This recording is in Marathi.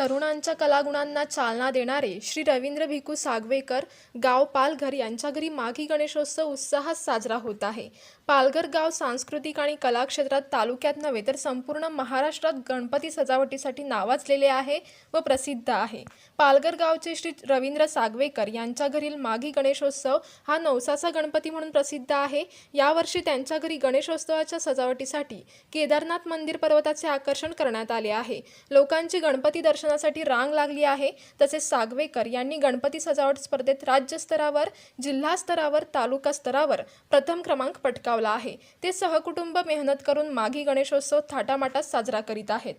तरुणांच्या कलागुणांना चालना देणारे श्री रवींद्र भिकू सागवेकर गाव पालघर यांच्या घरी माघी गणेशोत्सव उत्साहात साजरा होत आहे. पालघर गाव सांस्कृतिक आणि कला क्षेत्रात तालुक्यात नव्हे तर संपूर्ण महाराष्ट्रात गणपती सजावटीसाठी नावाजलेले आहे व प्रसिद्ध आहे. पालघर गावचे श्री रवींद्र सागवेकर यांच्या घरील माघी गणेशोत्सव हा नवसाचा गणपती म्हणून प्रसिद्ध आहे. यावर्षी त्यांच्या घरी गणेशोत्सवाच्या सजावटीसाठी केदारनाथ मंदिर पर्वताचे आकर्षण करण्यात आले आहे. लोकांची गणपती दर्शन दर्शनासाठी रांग लागली आहे. तसेच सागवेकर यांनी गणपती सजावट स्पर्धेत राज्यस्तरावर जिल्हा स्तरावर तालुका स्तरावर प्रथम क्रमांक पटकावला आहे. ते सहकुटुंब मेहनत करून माघी गणेशोत्सव थाटामाटात साजरा करीत आहेत.